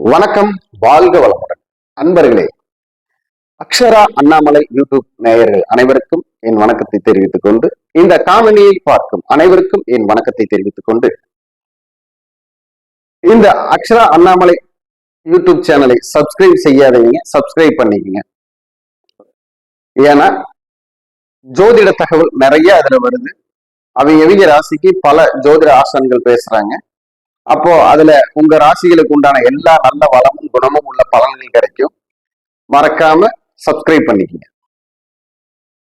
வணக்கம் வாழ்க வளமுடன். அன்பர்களே அக்ஷரா அண்ணாமலை யூடியூப் நேயர்கள் அனைவருக்கும் என் வணக்கத்தை தெரிவித்துக் கொண்டு இந்த காணொலியை பார்க்கும் அனைவருக்கும் என் வணக்கத்தை தெரிவித்துக் கொண்டு இந்த அக்ஷரா அண்ணாமலை யூடியூப் சேனலை சப்ஸ்கிரைப் செய்யாதவங்க சப்ஸ்கிரைப் பண்ணிக்கங்க. ஏன்னா ஜோதிட தகவல் நிறைய அதுல வருது. அவங்க எவிங்க ராசிக்கு பல ஜோதிட ஆசன்கள் பேசுறாங்க. அப்போ அதுல உங்க ராசிகளுக்கு உண்டான எல்லா நல்ல வளமும் குணமும் உள்ள பலன்கள் கிடைக்கும். மறக்காம சப்ஸ்கிரைப் பண்ணிக்கங்க.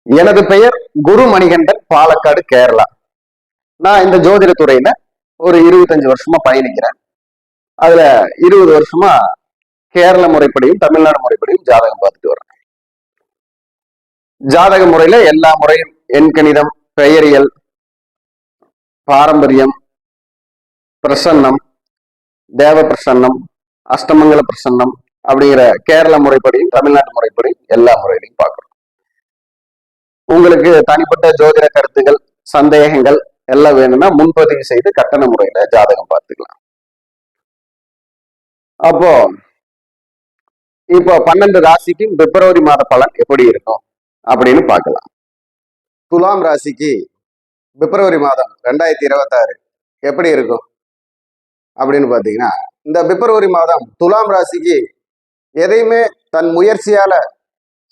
எனது பெயர் குரு மணிகண்டன் பாலக்காடு கேரளா. நான் இந்த ஜோதிட துறையில ஒரு இருபத்தஞ்சு வருஷமா பயணிக்கிறேன். அதுல இருபது வருஷமா கேரள முறைப்படியும் தமிழ்நாடு முறைப்படியும் ஜாதகம் பார்த்துட்டு வரேன் ஜாதக முறையில எல்லா முறையும் எண்கணிதம் பெயரியல் பாரம்பரியம் பிரசன்னம் தேவ பிரசன்னம் அஷ்டமங்கல பிரசன்னம் அப்படிங்கிற கேரள முறைப்படியும் தமிழ்நாட்டு முறைப்படி எல்லா முறையிலையும் பார்க்குறோம். உங்களுக்கு தனிப்பட்ட ஜோதிட கருத்துகள் சந்தேகங்கள் எல்லாம் வேணும்னா முன்பதிவு செய்து கட்டண முறையில ஜாதகம் பார்த்துக்கலாம். அப்போ இப்போ பன்னெண்டு ராசிக்கும் பிப்ரவரி மாத பலன் எப்படி இருக்கும் அப்படின்னு பார்க்கலாம். துலாம் ராசிக்கு பிப்ரவரி மாதம் ரெண்டாயிரத்தி இருபத்தாறு எப்படி இருக்கும்? அப்படின்னு பார்த்தீங்கன்னா இந்த பிப்ரவரி மாதம் துலாம் ராசிக்கு எதையுமே தன் முயற்சியால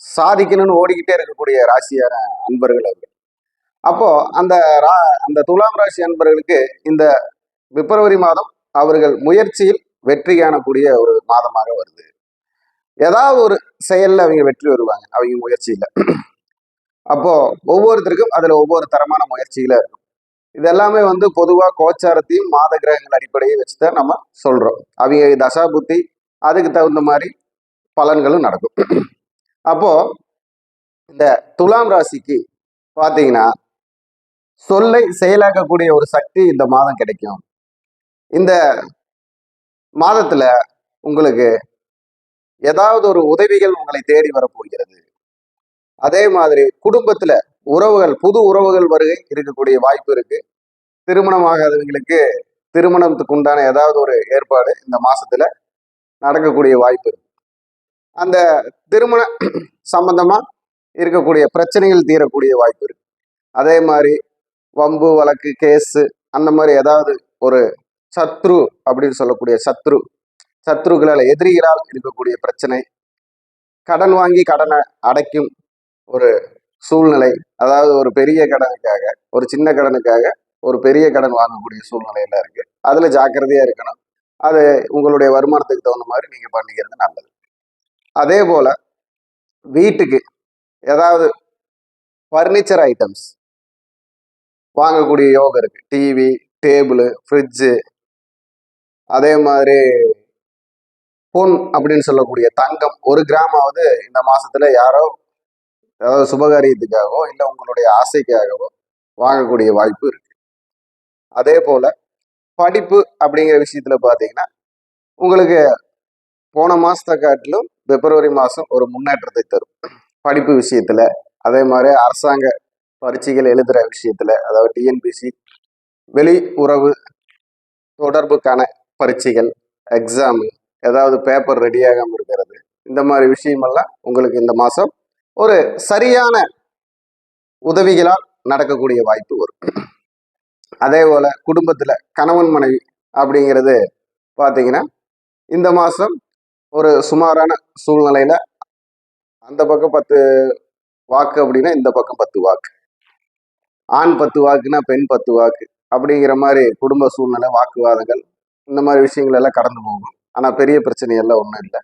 சாதிக்கணும்னு ஓடிக்கிட்டே இருக்கக்கூடிய ராசியான அன்பர்கள் அவர்கள். அப்போ அந்த ரா அந்த துலாம் ராசி அன்பர்களுக்கு இந்த பிப்ரவரி மாதம் அவர்கள் முயற்சியில் வெற்றி காணக்கூடிய ஒரு மாதமாக வருது. ஏதாவது ஒரு செயல்ல அவங்க வெற்றி வருவாங்க. அவங்க முயற்சியில. அப்போ ஒவ்வொருத்தருக்கும் அதுல ஒவ்வொரு தரமான முயற்சிகள இருக்கும். இது எல்லாமே வந்து பொதுவாக கோச்சாரத்தையும் மாத கிரகங்கள் அடிப்படையை வச்சுதான் நம்ம சொல்றோம். அவங்க தசா புத்தி அதுக்கு தகுந்த மாதிரி பலன்களும் நடக்கும். அப்போ இந்த துலாம் ராசிக்கு பார்த்தீங்கன்னா சொல்லை செயலாக்கக்கூடிய ஒரு சக்தி இந்த மாதம் கிடைக்கும். இந்த மாதத்துல உங்களுக்கு ஏதாவது ஒரு உதவிகள் உங்களை தேடி வரப்போகிறது அதே மாதிரி குடும்பத்துல உறவுகள் புது உறவுகள் வருகை இருக்கக்கூடிய வாய்ப்பு இருக்கு. திருமணமாகாதவங்களுக்கு திருமணத்துக்கு உண்டான ஏதாவது ஒரு ஏற்பாடு இந்த மாசத்துல நடக்கக்கூடிய வாய்ப்பு இருக்கு. அந்த திருமண சம்பந்தமா இருக்கக்கூடிய பிரச்சனைகள் தீரக்கூடிய வாய்ப்பு இருக்கு. அதே மாதிரி வம்பு வழக்கு கேஸு அந்த மாதிரி ஏதாவது ஒரு சத்ரு அப்படின்னு சொல்லக்கூடிய சத்ரு சத்ருக்களால் எதிரிகளால் இருக்கக்கூடிய பிரச்சனை கடன் வாங்கி கடனை அடைக்கும் ஒரு சூழ்நிலை அதாவது ஒரு பெரிய கடனுக்காக ஒரு சின்ன கடனுக்காக ஒரு பெரிய கடன் வாங்கக்கூடிய சூழ்நிலையில இருக்கு. அதுல ஜாக்கிரதையா இருக்கணும். அது உங்களுடைய வருமானத்துக்கு தகுந்த மாதிரி நீங்க பண்ணிக்கிறது நல்லது. அதே போல வீட்டுக்கு ஏதாவது ஃபர்னிச்சர் ஐட்டம்ஸ் வாங்கக்கூடிய யோகம் இருக்கு. டிவி டேபிள் ஃப்ரிட்ஜு அதே மாதிரி பொன் அப்படின்னு சொல்லக்கூடிய தங்கம். ஒரு கிராமாவது இந்த மாசத்துல யாரோ ஏதாவது சுபகாரியத்துக்காகவோ இல்லை உங்களுடைய ஆசைக்காகவோ வாங்கக்கூடிய வாய்ப்பு இருக்கு. அதே போல் படிப்பு அப்படிங்கிற விஷயத்தில் பார்த்தீங்கன்னா உங்களுக்கு போன மாதத்தை காட்டிலும் பிப்ரவரி மாதம் ஒரு முன்னேற்றத்தை தரும். படிப்பு விஷயத்தில் அதே மாதிரி அரசாங்க பரீட்சைகள் எழுதுகிற விஷயத்தில் அதாவது டிஎன்பிசி வெளி உறவு தொடர்புக்கான பரீட்சைகள் எக்ஸாமு ஏதாவது பேப்பர் ரெடியாகாமல் இருக்கிறது இந்த மாதிரி விஷயமெல்லாம் உங்களுக்கு இந்த மாதம் ஒரு சரியான உதவிகளால் நடக்கக்கூடிய வாய்ப்பு வரும். அதே போல குடும்பத்துல கணவன் மனைவி அப்படிங்கிறது பார்த்தீங்கன்னா இந்த மாதம் ஒரு சுமாரான சூழ்நிலையில அந்த பக்கம் பத்து வாக்கு அப்படின்னா இந்த பக்கம் பத்து வாக்கு. ஆண் பத்து வாக்குன்னா பெண் பத்து வாக்கு. அப்படிங்கிற மாதிரி குடும்ப சூழ்நிலை வாக்குவாதங்கள் இந்த மாதிரி விஷயங்கள் எல்லாம் கடந்து போகும். ஆனால் பெரிய பிரச்சனை எல்லாம் ஒன்றும் இல்லை.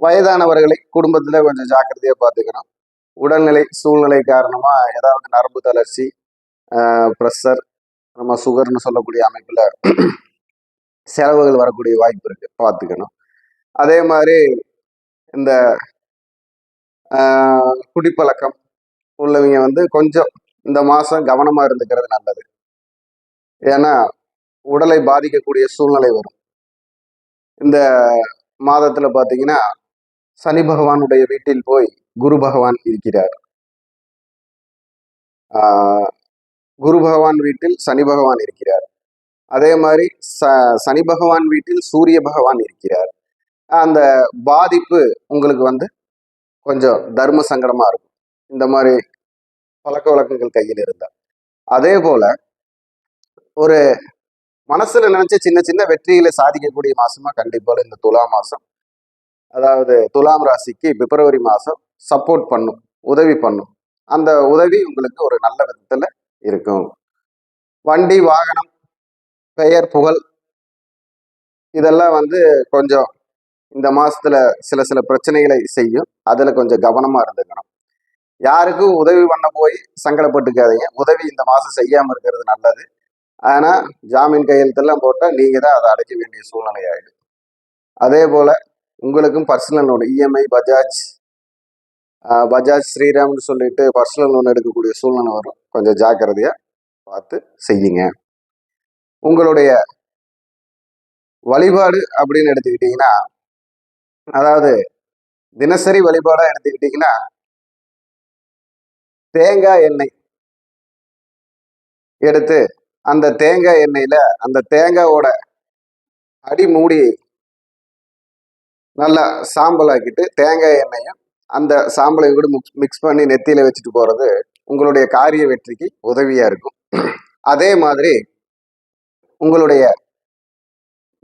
வயதானவர்களை குடும்பத்துல கொஞ்சம் ஜாக்கிரதையா பார்த்துக்கணும் உடல்நிலை சூழ்நிலை காரணமா ஏதாவது நரம்பு தளர்ச்சி ப்ரெஷர் நம்ம சுகர்னு சொல்லக்கூடிய அமைப்பில் செலவுகள் வரக்கூடிய வாய்ப்பு இருக்கு. பார்த்துக்கணும். அதே மாதிரி இந்த குடிப்பழக்கம் உள்ளவங்க வந்து கொஞ்சம் இந்த மாதம் கவனமாக இருந்துக்கிறது நல்லது. ஏன்னா உடலை பாதிக்கக்கூடிய சூழ்நிலை வரும். இந்த மாதத்தில் பார்த்தீங்கன்னா சனி பகவானுடைய வீட்டில் போய் குரு பகவான் இருக்கிறார். குரு பகவான் வீட்டில் சனி பகவான் இருக்கிறார். அதே மாதிரி ச சனி பகவான் வீட்டில் சூரிய பகவான் இருக்கிறார். அந்த பாதிப்பு உங்களுக்கு வந்து கொஞ்சம் தர்ம சங்கடமாக இருக்கும். இந்த மாதிரி பழக்க வழக்கங்கள் கையில் இருந்தால் அதே போல ஒரு மனசில் நினச்ச சின்ன சின்ன வெற்றிகளை சாதிக்கக்கூடிய மாதமாக கண்டிப்பாக இந்த துலா மாதம் அதாவது துலாம் ராசிக்கு பிப்ரவரி மாதம் சப்போர்ட் பண்ணும் உதவி பண்ணும். அந்த உதவி உங்களுக்கு ஒரு நல்ல விதத்தில் இருக்கும். வண்டி வாகனம் பெயர் புகழ் இதெல்லாம் வந்து கொஞ்சம் இந்த மாசத்துல சில சில பிரச்சனைகளை செய்யும். அதுல கொஞ்சம் கவனமா இருந்துக்கணும். யாருக்கும் உதவி பண்ண போய் சங்கடப்பட்டுக்காதீங்க. உதவி இந்த மாசம் செய்யாம இருக்கிறது நல்லது. ஆனா ஜாமீன் கையெழுத்தெல்லாம் போட்டால் நீங்க தான் அதை அடைக்க வேண்டிய சூழ்நிலை ஆயிடும் அதே போல உங்களுக்கும் personal loan EMI Bajaj Bajaj ஸ்ரீராம்னு சொல்லிட்டு பர்சனல் லோன் எடுக்கக்கூடிய சூழ்நிலை வரும். கொஞ்சம் ஜாக்கிரதையா பார்த்து செய்யுங்க உங்களுடைய வழிபாடு அப்படின்னு எடுத்துக்கிட்டீங்கன்னா அதாவது தினசரி வழிபாடா எடுத்துக்கிட்டீங்கன்னா தேங்காய் எண்ணெய் எடுத்து அந்த தேங்காய் எண்ணெயில அந்த தேங்காயோட அடி மூடி நல்லா சாம்பலாக்கிட்டு தேங்காய் எண்ணெயும் அந்த சாம்பலையும் கூட மிக்ஸ் மிக்ஸ் பண்ணி நெத்தியில வச்சுட்டு போறது உங்களுடைய காரிய வெற்றிக்கு உதவியா இருக்கும். அதே மாதிரி உங்களுடைய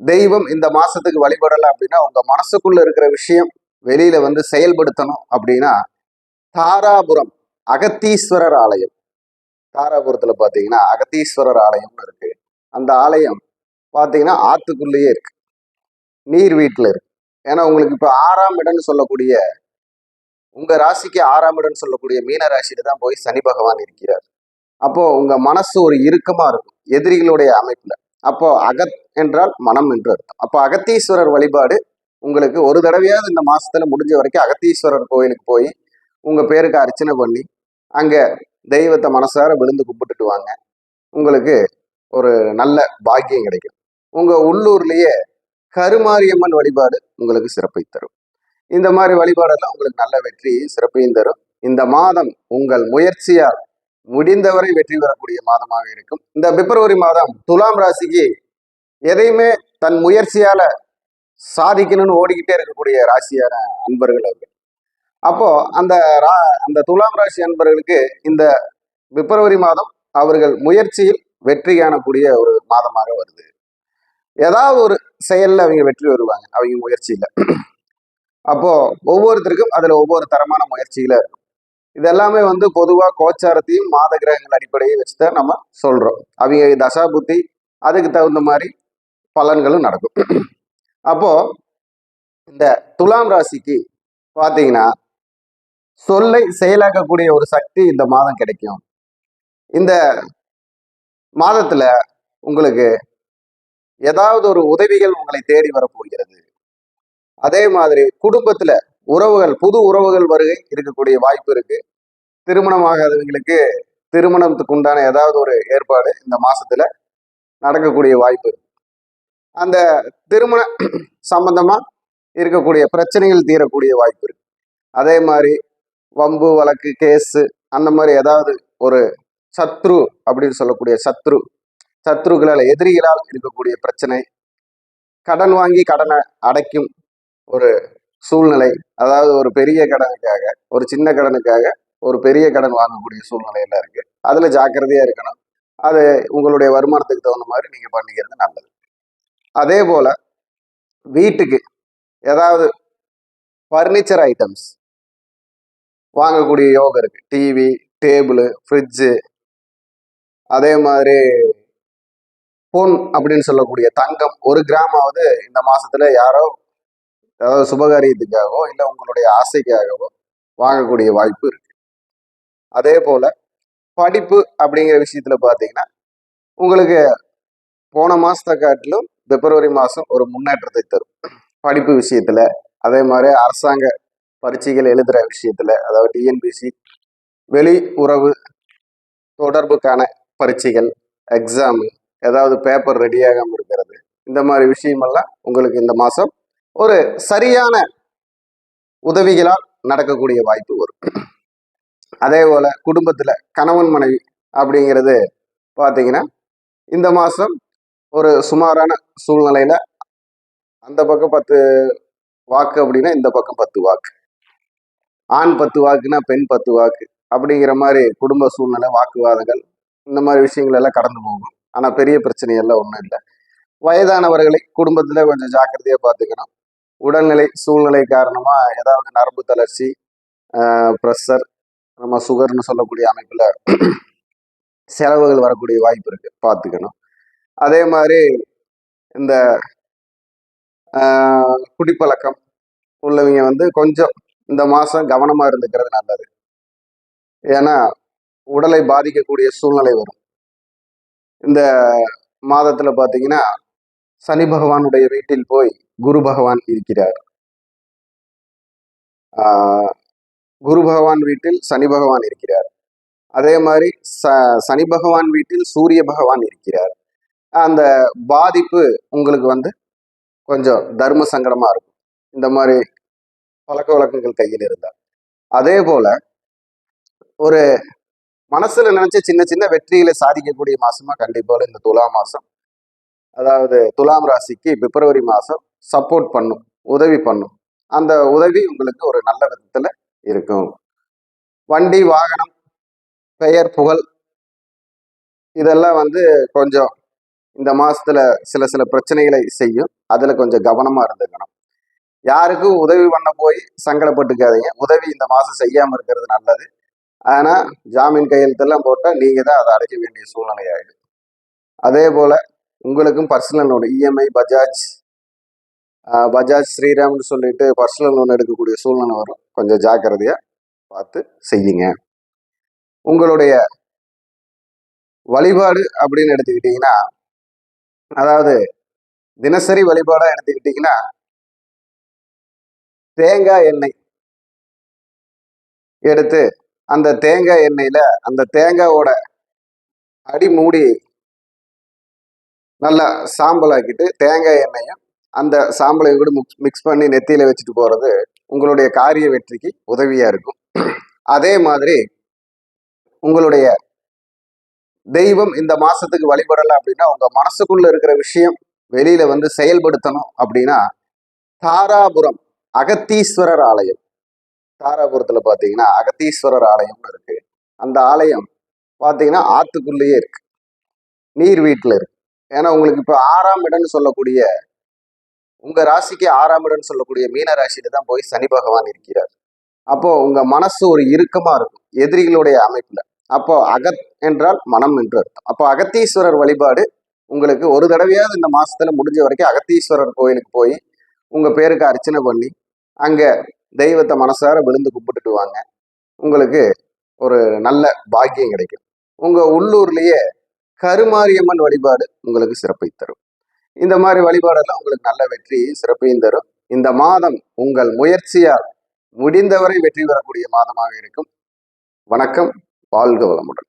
தெய்வம் இந்த மாசத்துக்கு வழிபடலை அப்படின்னா உங்க மனசுக்குள்ள இருக்கிற விஷயம் வெளியில வந்து செயல்படுத்தணும் அப்படின்னா தாராபுரம் அகத்தீஸ்வரர் ஆலயம். தாராபுரத்துல பாத்தீங்கன்னா அகத்தீஸ்வரர் ஆலயம்னு இருக்கு. அந்த ஆலயம் பாத்தீங்கன்னா ஆத்துக்குள்ளேயே இருக்கு. நீர் வீட்டுல இருக்கு. ஏன்னா உங்களுக்கு இப்ப ஆறாம் இடம்னு சொல்லக்கூடிய உங்க ராசிக்கு ஆறாம் சொல்லக்கூடிய மீன ராசியில தான் போய் சனி பகவான் இருக்கிறார். அப்போ உங்க மனசு ஒரு இறுக்கமா இருக்கும். எதிரிகளுடைய அமைப்புல. அப்போ அகத் என்றால் மனம் என்று அர்த்தம். அப்போ அகத்தீஸ்வரர் வழிபாடு உங்களுக்கு ஒரு தடவையாவது இந்த மாசத்துல முடிஞ்ச வரைக்கும் அகத்தீஸ்வரர் கோயிலுக்கு போய் உங்க பேருக்கு அர்ச்சனை பண்ணி அங்க தெய்வத்தை மனசார விழுந்து கும்பிட்டுட்டு வாங்க. உங்களுக்கு ஒரு நல்ல பாக்கியம் கிடைக்கும். உங்க உள்ளூர்லயே கருமாரியம்மன் வழிபாடு உங்களுக்கு சிறப்பை தரும். இந்த மாதிரி வழிபாடெல்லாம் உங்களுக்கு நல்ல வெற்றியையும் சிறப்பையும் தரும். இந்த மாதம் உங்கள் முயற்சியால் முடிந்தவரை வெற்றி பெறக்கூடிய மாதமாக இருக்கும். இந்த பிப்ரவரி மாதம் துலாம் ராசிக்கு எதையுமே தன் முயற்சியால சாதிக்கணும்னு ஓடிக்கிட்டே இருக்கக்கூடிய ராசியான அன்பர்கள் அவர்கள். அப்போ அந்த ரா அந்த துலாம் ராசி அன்பர்களுக்கு இந்த பிப்ரவரி மாதம் அவர்கள் முயற்சியில் வெற்றி காணக்கூடிய ஒரு மாதமாக வருது. ஏதாவது ஒரு செயல்ல அவங்க வெற்றி வருவாங்க. அவங்க முயற்சியில. அப்போ ஒவ்வொருத்தருக்கும் அதுல ஒவ்வொரு தரமான முயற்சிகள இருக்கும். இதெல்லாமே வந்து பொதுவா கோச்சாரத்தையும் மாத கிரகங்கள் அடிப்படையை வச்சுதான் நம்ம சொல்றோம். அவங்க தசா புத்தி அதுக்கு தகுந்த மாதிரி பலன்களும் நடக்கும். அப்போ இந்த துலாம் ராசிக்கு பாத்தீங்கன்னா சொல்லை செயலாக்கக்கூடிய ஒரு சக்தி இந்த மாதம் கிடைக்கும். இந்த மாதத்துல உங்களுக்கு ஏதாவது ஒரு உதவிகள் உங்களை தேடி வரப்போகிறது. அதே மாதிரி குடும்பத்துல உறவுகள் புது உறவுகள் வருகை இருக்கக்கூடிய வாய்ப்பு இருக்கு. திருமணமாகாதவங்களுக்கு திருமணத்துக்கு உண்டான ஏதாவது ஒரு ஏற்பாடு இந்த மாசத்துல நடக்கக்கூடிய வாய்ப்பு இருக்கு. அந்த திருமண சம்பந்தமா இருக்கக்கூடிய பிரச்சனைகள் தீரக்கூடிய வாய்ப்பு இருக்கு. அதே மாதிரி வம்பு வழக்கு கேஸு அந்த மாதிரி ஏதாவது ஒரு சத்ரு அப்படின்னு சொல்லக்கூடிய சத்ரு சத்ருகளால் எதிரிகளால் இருக்கக்கூடிய பிரச்சனை கடன் வாங்கி கடனை அடைக்கும் ஒரு சூழ்நிலை அதாவது ஒரு பெரிய கடனுக்காக ஒரு சின்ன கடனுக்காக ஒரு பெரிய கடன் வாங்கக்கூடிய சூழ்நிலையெல்லாம் இருக்கு. அதுல ஜாக்கிரதையா இருக்கணும். அது உங்களுடைய வருமானத்துக்கு தகுந்த மாதிரி நீங்க பண்ணிக்கிறது நல்லது. அதே போல வீட்டுக்கு ஏதாவது ஃபர்னிச்சர் ஐட்டம்ஸ் வாங்கக்கூடிய யோகம் இருக்கு. டிவி டேபிள் ஃப்ரிட்ஜு அதே மாதிரி பொன் அப்படின்னு சொல்லக்கூடிய தங்கம் ஒரு கிராமாவது இந்த மாசத்துல யாரோ அதாவது சுபகாரியத்துக்காகவோ இல்லை உங்களுடைய ஆசைக்காகவோ வாங்கக்கூடிய வாய்ப்பு இருக்கு. அதே போல படிப்பு அப்படிங்கிற விஷயத்துல பார்த்தீங்கன்னா உங்களுக்கு போன மாசத்தை காட்டிலும் பிப்ரவரி மாதம் ஒரு முன்னேற்றத்தை தரும். படிப்பு விஷயத்துல அதே மாதிரி அரசாங்க பரீட்சைகள் எழுதுகிற விஷயத்துல அதாவது டிஎன்பிசி வெளி உறவு தொடர்புக்கான பரீட்சைகள் எக்ஸாமு ஏதாவது பேப்பர் ரெடியாகாமல் இருக்கிறது இந்த மாதிரி விஷயமெல்லாம் உங்களுக்கு இந்த மாதம் ஒரு சரியான உதவிகளால் நடக்கக்கூடிய வாய்ப்பு வரும். அதே போல குடும்பத்துல கணவன் மனைவி அப்படிங்கிறது பார்த்தீங்கன்னா இந்த மாதம் ஒரு சுமாரான சூழ்நிலையில அந்த பக்கம் பத்து வாக்கு அப்படின்னா இந்த பக்கம் பத்து வாக்கு. ஆண் பத்து வாக்குன்னா பெண் பத்து வாக்கு அப்படிங்கிற மாதிரி குடும்ப சூழ்நிலை வாக்குவாதங்கள் இந்த மாதிரி விஷயங்கள் எல்லாம் கடந்து போகும். ஆனால் பெரிய பிரச்சனை எல்லாம் ஒன்றும் இல்லை. வயதானவர்களை குடும்பத்தில் கொஞ்சம் ஜாக்கிரதையாக பார்த்துக்கணும் உடல்நிலை சூழ்நிலை காரணமாக ஏதாவது நரம்பு தளர்ச்சி ப்ரெஷர் நம்ம சுகர்னு சொல்லக்கூடிய அமைப்பில் செலவுகள் வரக்கூடிய வாய்ப்பு இருக்கு. பார்த்துக்கணும். அதே மாதிரி இந்த குடிப்பழக்கம் உள்ளவங்க வந்து கொஞ்சம் இந்த மாதம் கவனமாக இருந்துக்கிறது நல்லது. ஏன்னா உடலை பாதிக்கக்கூடிய சூழ்நிலை வரும். இந்த மாதத்தில் பார்த்தீங்கன்னா சனி பகவானுடைய வீட்டில் போய் குரு பகவான் இருக்கிறார். ஆஹ், குரு பகவான் வீட்டில் சனி பகவான் இருக்கிறார். அதே மாதிரி ச சனி பகவான் வீட்டில் சூரிய பகவான் இருக்கிறார். அந்த பாதிப்பு உங்களுக்கு வந்து கொஞ்சம் தர்ம சங்கடமா இருக்கும். இந்த மாதிரி பழக்க வழக்கங்கள் கையில் இருந்தால். அதே போல ஒரு மனசுல நினைச்ச சின்ன சின்ன வெற்றிகளை சாதிக்கக்கூடிய மாசமா கண்டிப்பாக இந்த துலா மாசம் அதாவது துலாம் ராசிக்கு பிப்ரவரி மாதம் சப்போர்ட் பண்ணும் உதவி பண்ணும். அந்த உதவி உங்களுக்கு ஒரு நல்ல விதத்தில் இருக்கும். வண்டி வாகனம் பெயர் புகழ் இதெல்லாம் வந்து கொஞ்சம் இந்த மாதத்தில் சில சில பிரச்சனைகளை செய்யும். அதில் கொஞ்சம் கவனமாக இருந்துக்கணும். யாருக்கும் உதவி பண்ண போய் சங்கடப்பட்டுக்காதீங்க. உதவி இந்த மாதம் செய்யாமல் இருக்கிறது நல்லது. ஆனால் ஜாமீன் கையெழுத்தெல்லாம் போட்டால் நீங்கள் தான் அதை அடைக்க வேண்டிய சூழ்நிலையாகிடும் அதே போல் உங்களுக்கும் personal loan EMI Bajaj Bajaj ஸ்ரீராம்னு சொல்லிட்டு பர்சனல் லோன் எடுக்கக்கூடிய சூழ்நிலை வரும். கொஞ்சம் ஜாக்கிரதையாக பார்த்து செய்யுங்க. உங்களுடைய வழிபாடு அப்படின்னு எடுத்துக்கிட்டீங்கன்னா அதாவது தினசரி வழிபாடாக எடுத்துக்கிட்டீங்கன்னா தேங்காய் எண்ணெய் எடுத்து அந்த தேங்காய் எண்ணெயில் அந்த தேங்காயோட அடி மூடி நல்லா சாம்பல் ஆக்கிட்டு தேங்காய் எண்ணெயும் அந்த சாம்பலை கூட மிக்ஸ் மிக்ஸ் பண்ணி நெத்தியில வச்சுட்டு போறது உங்களுடைய காரிய வெற்றிக்கு உதவியா இருக்கும். அதே மாதிரி உங்களுடைய தெய்வம் இந்த மாசத்துக்கு வழிபடலை அப்படின்னா உங்க மனசுக்குள்ள இருக்கிற விஷயம் வெளியில வந்து செயல்படுத்தணும் அப்படின்னா தாராபுரம் அகத்தீஸ்வரர் ஆலயம். தாராபுரத்துல பாத்தீங்கன்னா அகத்தீஸ்வரர் ஆலயம்னு இருக்கு. அந்த ஆலயம் பாத்தீங்கன்னா ஆத்துக்குள்ளேயே இருக்கு. நீர் வீட்டுல இருக்கு. ஏன்னா உங்களுக்கு இப்போ ஆறாம் இடம்னு சொல்லக்கூடிய உங்க ராசிக்கு ஆறாம் இடம்னு சொல்லக்கூடிய மீன ராசியில தான் போய் சனி பகவான் இருக்கிறார். அப்போ உங்க மனசு ஒரு இறுக்கமா இருக்கும் எதிரிகளுடைய அமைப்புல. அப்போ அகத் என்றால் மனம் என்று அர்த்தம். அப்போ அகத்தீஸ்வரர் வழிபாடு உங்களுக்கு ஒரு தடவையாவது இந்த மாசத்துல முடிஞ்ச வரைக்கும் அகத்தீஸ்வரர் கோயிலுக்கு போய் உங்க பேருக்கு அர்ச்சனை பண்ணி அங்க தெய்வத்தை மனசார விழுந்து கும்பிட்டுட்டு வாங்க. உங்களுக்கு ஒரு நல்ல பாக்கியம் கிடைக்கும். உங்க உள்ளூர்லயே கருமாரியம்மன் வழிபாடு உங்களுக்கு சிறப்பை தரும். இந்த மாதிரி வழிபாடெல்லாம் உங்களுக்கு நல்ல வெற்றியையும் சிறப்பையும் தரும். இந்த மாதம் உங்கள் முயற்சியால் முடிந்தவரை வெற்றி பெறக்கூடிய மாதமாக இருக்கும். வணக்கம். வாழ்க வளமுடன்.